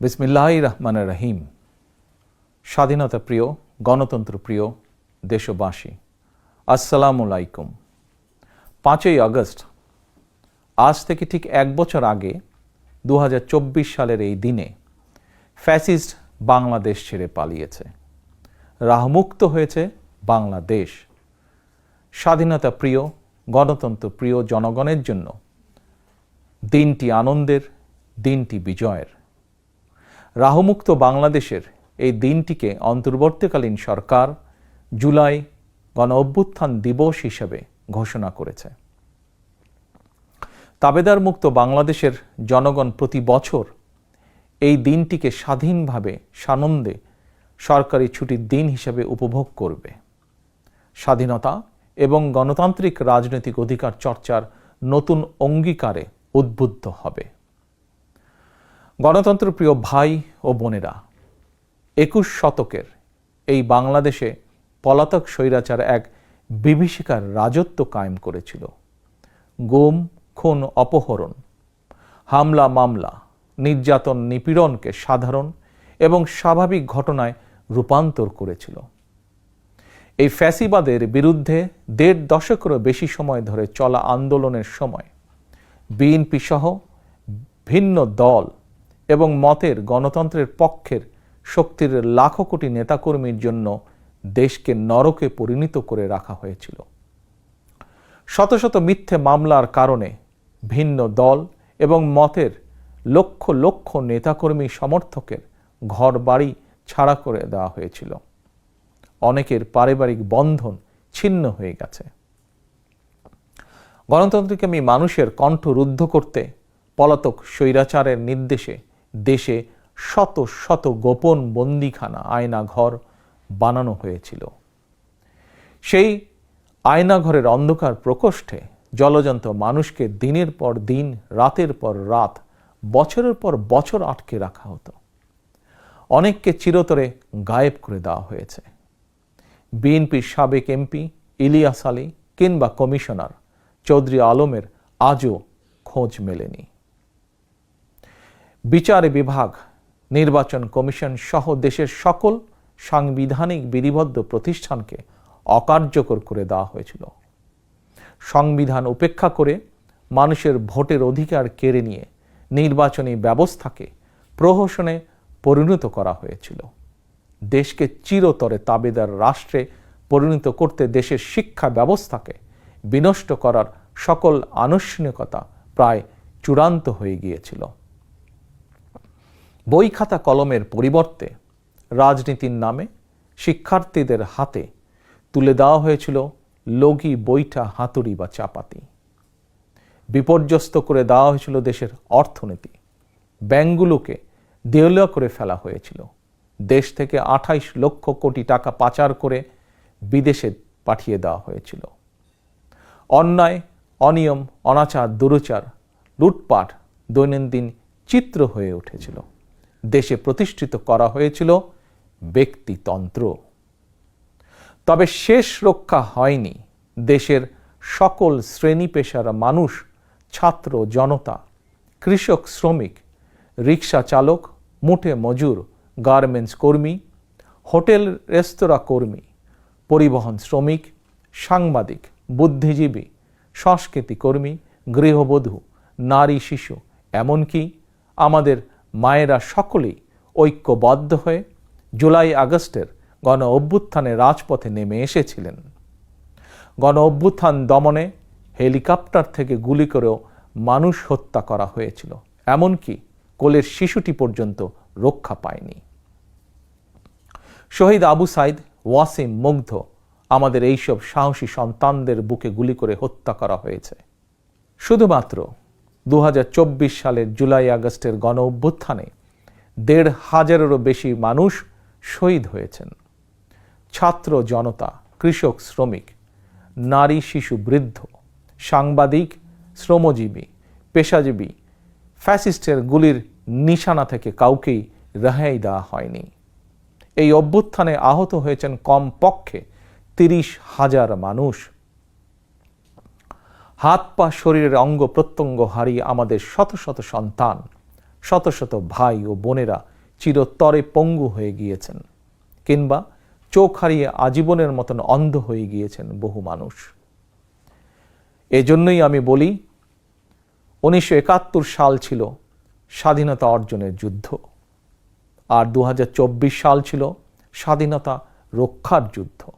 বিসমিল্লাহ রহমান রহিম স্বাধীনতা প্রিয়, গণতন্ত্র প্রিয়, দেশবাসী আসসালামু আলাইকুম পাঁচই আগস্ট, আজ থেকে ঠিক এক বছর আগে দু হাজার চব্বিশ সালের এই দিনে ফ্যাসিস্ট বাংলাদেশ ছেড়ে পালিয়েছে। রাহমুক্ত হয়েছে বাংলাদেশ। স্বাধীনতা প্রিয়, গণতন্ত্র প্রিয় জনগণের জন্য দিনটি আনন্দের, দিনটি বিজয়ের। রাহুমুক্ত বাংলাদেশের এই দিনটিকে অন্তর্বর্তীকালীন সরকার জুলাই গণ অভ্যুত্থান দিবস হিসেবে ঘোষণা করেছে। তাবেদার মুক্ত বাংলাদেশের জনগণ প্রতি বছর এই দিনটিকে স্বাধীনভাবে, সানন্দে সরকারি ছুটির দিন হিসেবে উপভোগ করবে। স্বাধীনতা এবং গণতান্ত্রিক রাজনৈতিক অধিকার চর্চার নতুন অঙ্গীকারে উদ্বুদ্ধ হবে। গণতন্ত্র প্রিয় ভাই ও বোনেরা, একুশ শতকের এই বাংলাদেশে পলাতক স্বৈরাচার এক বিভীষিকার রাজত্ব কায়েম করেছিল। গুম, খুন, অপহরণ, হামলা, মামলা, নির্যাতন, নিপীড়নকে সাধারণ এবং স্বাভাবিক ঘটনায় রূপান্তর করেছিল। এই ফ্যাসিবাদের বিরুদ্ধে দেড় দশকেরও বেশি সময় ধরে চলা আন্দোলনের সময় বিএনপি সহ ভিন্ন দল এবং মতের গণতন্ত্রের পক্ষের শক্তির লাখো কোটি নেতাকর্মীর জন্য দেশকে নরকে পরিণত করে রাখা হয়েছিল। শত শত মিথ্যে মামলার কারণে ভিন্ন দল এবং মতের লক্ষ লক্ষ নেতাকর্মী সমর্থকের ঘর বাড়ি ছাড়া করে দেওয়া হয়েছিল। অনেকের পারিবারিক বন্ধন ছিন্ন হয়ে গেছে। গণতন্ত্রকামী মানুষের কণ্ঠ রুদ্ধ করতে পলাতক স্বৈরাচারের নির্দেশে দেশে শত শত গোপন বন্দিখানা আয়না ঘর বানানো হয়েছিল। সেই আয়নাঘরের অন্ধকার প্রকোষ্ঠে জলজন্ত মানুষকে দিনের পর দিন, রাতের পর রাত, বছরের পর বছর আটকে রাখা হতো। অনেককে চিরতরে গায়েব করে দেওয়া হয়েছে। বিএনপির সাবেক এমপি ইলিয়াস আলী কিংবা কমিশনার চৌধুরী আলমের আজও খোঁজ মেলেনি। বিচার বিভাগ, নির্বাচন কমিশন সহ দেশের সকল সাংবিধানিক বিধিবদ্ধ প্রতিষ্ঠানকে অকার্যকর করে দেওয়া হয়েছিল। সংবিধান উপেক্ষা করে মানুষের ভোটের অধিকার কেড়ে নিয়ে নির্বাচনী ব্যবস্থাকে প্রহসনে পরিণত করা হয়েছিল। দেশকে চিরতরে তাবেদার রাষ্ট্রে পরিণত করতে দেশের শিক্ষা ব্যবস্থাকে বিনষ্ট করার সকল আনুষ্ঠানিকতা প্রায় চূড়ান্ত হয়ে গিয়েছিল। বই খাতা কলমের পরিবর্তে রাজনীতির নামে শিক্ষার্থীদের হাতে তুলে দেওয়া হয়েছিল লগি বইটা, হাতুড়ি বা চাপাতি। বিপর্যস্ত করে দেওয়া হয়েছিল দেশের অর্থনীতি। ব্যাংকগুলোকে দেউলিয়া করে ফেলা হয়েছিল। দেশ থেকে আঠাইশ লক্ষ কোটি টাকা পাচার করে বিদেশে পাঠিয়ে দেওয়া হয়েছিল। অন্যায়, অনিয়ম, অনাচার, দুরুচার, লুটপাট দৈনন্দিন চিত্র হয়ে উঠেছিল। দেশে প্রতিষ্ঠিত করা হয়েছিল ব্যক্তিতন্ত্র। তবে শেষ রক্ষা হয়নি দেশের সকল শ্রেণি পেশার মানুষ, ছাত্র জনতা, কৃষক, শ্রমিক, রিক্সা চালক, মুঠে মজুর, গার্মেন্টস কর্মী, হোটেল, রেস্তোরাঁ কর্মী, পরিবহন শ্রমিক, সাংবাদিক, বুদ্ধিজীবী, সংস্কৃতি কর্মী, গৃহবধূ, নারী, শিশু, এমনকি আমাদের মায়েরা সকলেই ঐক্যবদ্ধ হয়ে জুলাই আগস্টের গণ অভ্যুত্থানে রাজপথে নেমে এসেছিলেন। গণ অভ্যুত্থান দমনে হেলিকপ্টার থেকে গুলি করেও মানুষ হত্যা করা হয়েছিল, এমনকি কোলের শিশুটি পর্যন্ত রক্ষা পায়নি। শহীদ আবু সাইদ ওয়াসিম মুগ্ধ আমাদের এইসব সাহসী সন্তানদের বুকে গুলি করে হত্যা করা হয়েছে। শুধুমাত্র দু হাজার চব্বিশ সালের জুলাই আগস্টের গণ অভ্যুত্থানে দেড় হাজারেরও বেশি মানুষ শহীদ হয়েছেন। ছাত্র জনতা, কৃষক, শ্রমিক, নারী, শিশু, বৃদ্ধ, সাংবাদিক, শ্রমজীবী, পেশাজীবী, ফ্যাসিস্টের গুলির নিশানা থেকে কাউকেই রেহাই দেওয়া হয়নি। এই অভ্যুত্থানে আহত হয়েছেন কম পক্ষে তিরিশ হাজার মানুষ। হাত পা শরীরের অঙ্গ প্রত্যঙ্গ হারিয়ে আমাদের শত শত সন্তান, শত শত ভাই ও বোনেরা চিরতরে পঙ্গু হয়ে গিয়েছেন কিংবা চোখ হারিয়ে আজীবনের মতন অন্ধ হয়ে গিয়েছেন বহু মানুষ। এজন্যই আমি বলি, উনিশশো একাত্তর সাল ছিল স্বাধীনতা অর্জনের যুদ্ধ। আর দু হাজার চব্বিশ সাল ছিল স্বাধীনতা রক্ষার যুদ্ধ।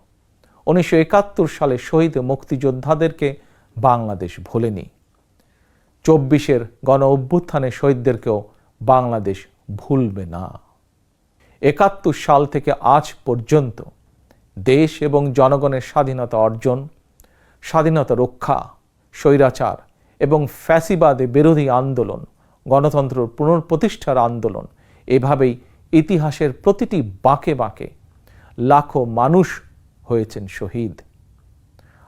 উনিশশো একাত্তর সালে শহীদ মুক্তিযোদ্ধাদেরকে বাংলাদেশ ভোলেনি। চব্বিশের গণ অভ্যুত্থানে শহীদদেরকেও বাংলাদেশ ভুলবে না। একাত্তর সাল থেকে আজ পর্যন্ত দেশ এবং জনগণের স্বাধীনতা অর্জন, স্বাধীনতা রক্ষা, স্বৈরাচার এবং ফ্যাসিবাদে বিরোধী আন্দোলন গণতন্ত্র পুনঃপ্রতিষ্ঠার আন্দোলন এভাবেই ইতিহাসের প্রতিটি বাঁকে বাঁকে লাখো মানুষ হয়েছেন শহীদ।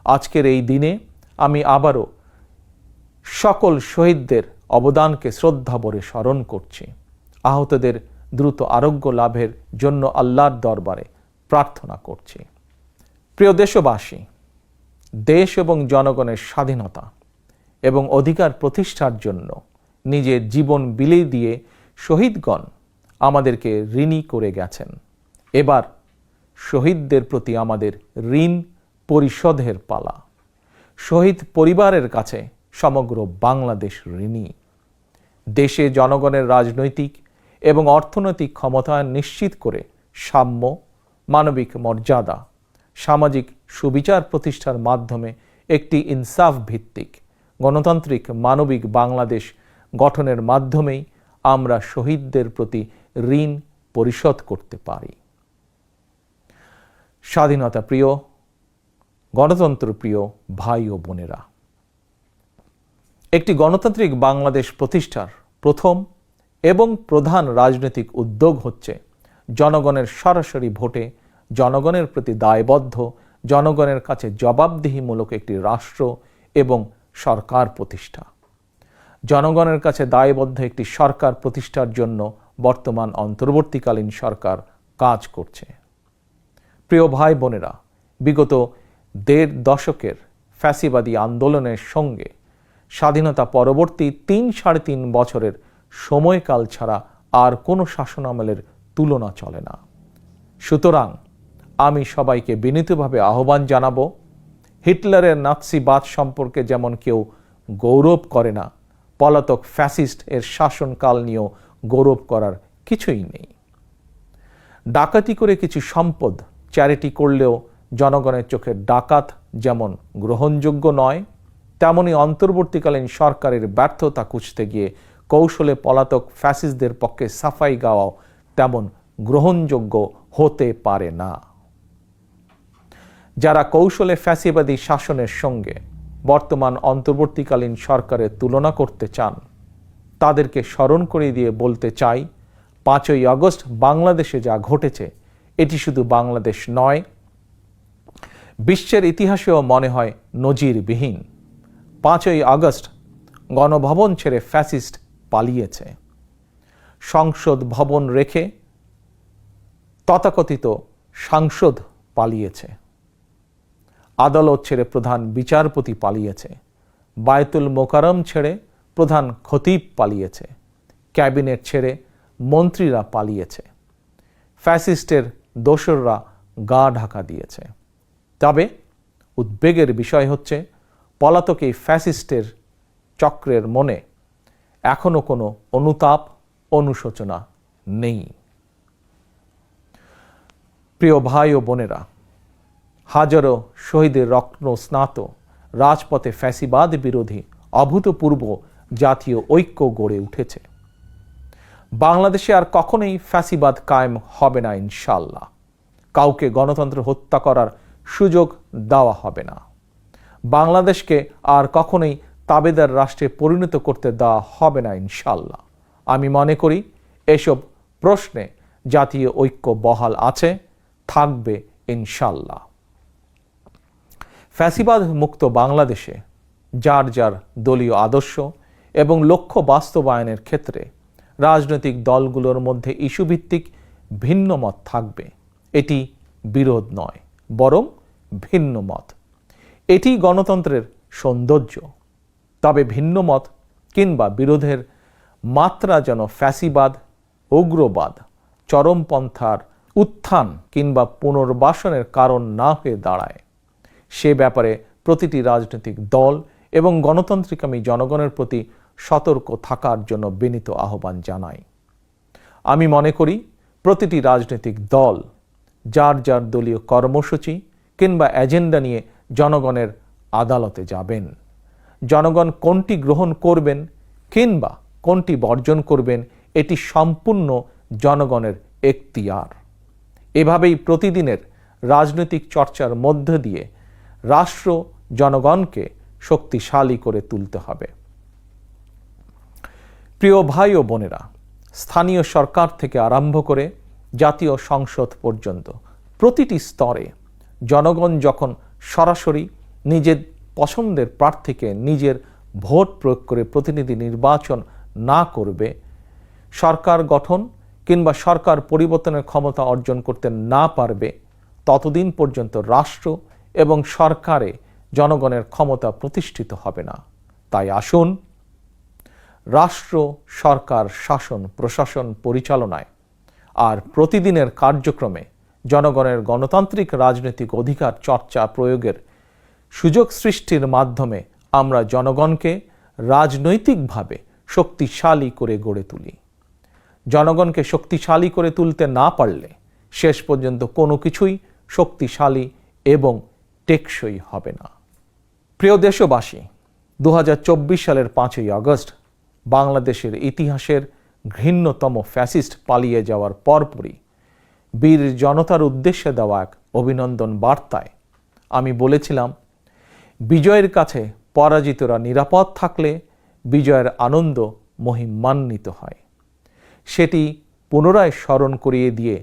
আজকের এই দিনে আমি আবারও সকল শহীদদের অবদানকে শ্রদ্ধা ভরে স্মরণ করছি। আহতদের দ্রুত আরোগ্য লাভের জন্য আল্লাহর দরবারে প্রার্থনা করছি। প্রিয় দেশবাসী, দেশ এবং জনগণের স্বাধীনতা এবং অধিকার প্রতিষ্ঠার জন্য নিজের জীবন বিলিয়ে দিয়ে শহীদগণ আমাদেরকে ঋণী করে গেছেন। এবার শহীদদের প্রতি আমাদের ঋণ পরিশোধের পালা। শহীদ পরিবারের কাছে সমগ্র বাংলাদেশ ঋণী। দেশে জনগণের রাজনৈতিক এবং অর্থনৈতিক ক্ষমতায়ন নিশ্চিত করে সাম্য, মানবিক মর্যাদা, সামাজিক সুবিচার প্রতিষ্ঠার মাধ্যমে একটি ইনসাফ ভিত্তিক, গণতান্ত্রিক, মানবিক বাংলাদেশ গঠনের মাধ্যমেই আমরা শহীদদের প্রতি ঋণ পরিশোধ করতে পারি। স্বাধীনতা প্রিয় গণতন্ত্র প্রিয় ভাই ও বোনেরা, একটি গণতান্ত্রিক বাংলাদেশ প্রতিষ্ঠার প্রথম এবং প্রধান রাজনৈতিক উদ্যোগ হচ্ছে জনগণের সরাসরি ভোটে জনগণের প্রতি দায়বদ্ধ, জনগণের কাছে জবাবদিহিমূলক একটি রাষ্ট্র এবং সরকার প্রতিষ্ঠা। জনগণের কাছে দায়বদ্ধ একটি সরকার প্রতিষ্ঠার জন্য বর্তমান অন্তর্বর্তীকালীন সরকার কাজ করছে। প্রিয় ভাই বোনেরা, বিগত দেড় দশকের ফ্যাসিবাদী আন্দোলনের সঙ্গে স্বাধীনতা পরবর্তী তিন সাড়ে তিন বছরের সময়কাল ছাড়া আর কোনো শাসনামলের তুলনা চলে না। সুতরাং আমি সবাইকে বিনীতভাবে আহ্বান জানাব, হিটলারের নাৎসিবাদ সম্পর্কে যেমন কেউ গৌরব করে না, পলাতক ফ্যাসিস্ট এর শাসনকাল নিয়েও গৌরব করার কিছুই নেই। ডাকাতি করে কিছু সম্পদ চ্যারিটি করলেও জনগণের চোখে ডাকাত যেমন গ্রহণযোগ্য নয়, তেমনি অন্তর্বর্তীকালীন সরকারের ব্যর্থতা খুঁজতে গিয়ে কৌশলে পলাতক ফ্যাসিসদের পক্ষে সাফাই গাওয়াও তেমন গ্রহণযোগ্য হতে পারে না। যারা কৌশলে ফ্যাসিবাদী শাসনের সঙ্গে বর্তমান অন্তর্বর্তীকালীন সরকারের তুলনা করতে চান, তাদেরকে স্মরণ করে দিয়ে বলতে চাই, পাঁচই আগস্ট বাংলাদেশে যা ঘটেছে, এটি শুধু বাংলাদেশ নয় বিশ্বের ইতিহাসেও মনে হয় নজিরবিহীন। পাঁচই আগস্ট গণভবন ছেড়ে ফ্যাসিস্ট পালিয়েছে। সংসদ ভবন রেখে তথাকথিত সাংসদ পালিয়েছে। আদালত ছেড়ে প্রধান বিচারপতি পালিয়েছে। বায়তুল মোকারম ছেড়ে প্রধান খতিব পালিয়েছে। ক্যাবিনেট ছেড়ে মন্ত্রীরা পালিয়েছে। ফ্যাসিস্টের দোসররা গা ঢাকা দিয়েছে। তবে উদ্বেগের বিষয় হচ্ছে, পলাতক এই ফ্যাসিস্টের চক্রের মনে এখনও কোনো অনুতাপ, অনুশোচনা নেই। প্রিয় ভাই ও বোনেরা, হাজারো শহীদের রত্ন স্নাত রাজপথে ফ্যাসিবাদ বিরোধী অভূতপূর্ব জাতীয় ঐক্য গড়ে উঠেছে। বাংলাদেশে আর কখনোই ফ্যাসিবাদ কায়েম হবে না ইনশাল্লাহ কাউকে গণতন্ত্র হত্যা করার সুযোগ দেওয়া হবে না। বাংলাদেশকে আর কখনোই তাবেদার রাষ্ট্রে পরিণত করতে দেওয়া হবে না ইনশাল্লাহ আমি মনে করি এসব প্রশ্নে জাতীয় ঐক্য বহাল আছে, থাকবে ইনশাল্লাহ ফ্যাসিবাদ মুক্ত বাংলাদেশে যার যার দলীয় আদর্শ এবং লক্ষ্য বাস্তবায়নের ক্ষেত্রে রাজনৈতিক দলগুলোর মধ্যে ইস্যুভিত্তিক ভিন্ন মত থাকবে, এটি বিরোধ নয়। বরং ভিন্ন মত। এটি গণতন্ত্রের সৌন্দর্য। তবে ভিন্ন মত কিংবা বিরোধের মাত্রা যেন ফ্যাসিবাদ, উগ্রবাদ, চরমপন্থার উত্থান কিংবা পুনর্বাসনের কারণ না হয়ে দাঁড়ায়, সে ব্যাপারে প্রতিটি রাজনৈতিক দল এবং গণতান্ত্রিকামী জনগণের প্রতি সতর্ক থাকার জন্য বিনীত আহ্বান জানাই। আমি মনে করি প্রতিটি রাজনৈতিক দল যার যার দলীয় কর্মসূচি কিংবা এজেন্ডা নিয়ে জনগণের আদালতে যাবেন। জনগণ কোনটি গ্রহণ করবেন কিংবা কোনটি বর্জন করবেন এটি সম্পূর্ণ জনগণের এখতিয়ার। এভাবেই প্রতিদিনের রাজনৈতিক চর্চার মধ্য দিয়ে রাষ্ট্র জনগণকে শক্তিশালী করে তুলতে হবে। প্রিয় ভাই ও বোনেরা, স্থানীয় সরকার থেকে আরম্ভ করে জাতীয় সংসদ পর্যন্ত। প্রতিটি স্তরে জনগণ যখন সরাসরি নিজের পছন্দের প্রার্থীকে নিজের ভোট প্রয়োগ করে প্রতিনিধি নির্বাচন না করবে, সরকার গঠন কিংবা সরকার পরিবর্তনের ক্ষমতা অর্জন করতে না পারবে, ততদিন পর্যন্ত রাষ্ট্র এবং সরকারে জনগণের ক্ষমতা প্রতিষ্ঠিত হবে না। তাই আসুন, রাষ্ট্র, সরকার, শাসন, প্রশাসন পরিচালনায় আর প্রতিদিনের কার্যক্রমে জনগণের গণতান্ত্রিক রাজনৈতিক অধিকার চর্চা প্রয়োগের সুযোগ সৃষ্টির মাধ্যমে আমরা জনগণকে রাজনৈতিকভাবে শক্তিশালী করে গড়ে তুলি। জনগণকে শক্তিশালী করে তুলতে না পারলে শেষ পর্যন্ত কোনো কিছুই শক্তিশালী এবং টেকসই হবে না। প্রিয় দেশবাসী দু হাজার চব্বিশ সালের পাঁচই আগস্ট বাংলাদেশের ইতিহাসের ঘৃণ্যতম ফ্যাসিস্ট পালিয়ে যাওয়ার পরপরই বীর জনতার উদ্দেশ্যে দেওয়া এক অভিনন্দন বার্তায় আমি বলেছিলাম, বিজয়ের কাছে পরাজিতরা নিরাপদ থাকলে বিজয়ের আনন্দ মহিমান্বিত হয়। সেটি পুনরায় স্মরণ করিয়ে দিয়ে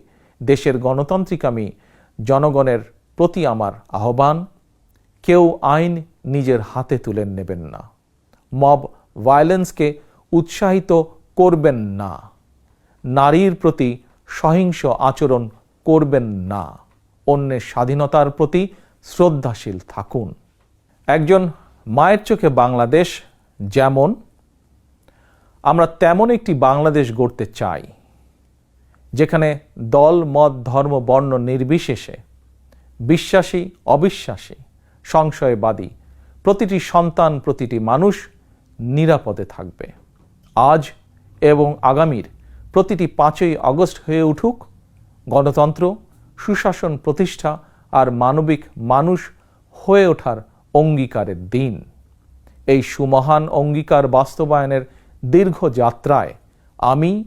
দেশের গণতান্ত্রিক আমি জনগণের প্রতি আমার আহ্বান, কেউ আইন নিজের হাতে তুলে নেবেন না। মব ভায়োলেন্সকে উৎসাহিত করবেন না। নারীর প্রতি সহিংস আচরণ করবেন না। অন্যের স্বাধীনতার প্রতি শ্রদ্ধাশীল থাকুন। একজন মায়ের চোখে বাংলাদেশ যেমন, আমরা তেমন একটি বাংলাদেশ গড়তে চাই, যেখানে দল, মত, ধর্ম, বর্ণ নির্বিশেষে বিশ্বাসী, অবিশ্বাসী, সংশয়বাদী প্রতিটি সন্তান, প্রতিটি মানুষ নিরাপদে থাকবে। আজ এবং আগামীর প্রতিটি পাঁচই আগস্ট হয়ে উঠুক গণতন্ত্র, সুশাসন প্রতিষ্ঠা আর মানবিক মানুষ হয়ে ওঠার অঙ্গীকারের দিন। এই সুমহান অঙ্গীকার বাস্তবায়নের দীর্ঘ যাত্রায় আমি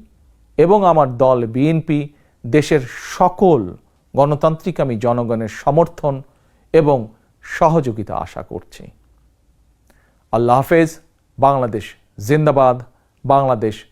এবং আমার দল বিএনপি দেশের সকল গণতান্ত্রিকামী জনগণের সমর্থন এবং সহযোগিতা আশা করছি। আল্লাহ হাফেজ, বাংলাদেশ জিন্দাবাদ, বাংলাদেশ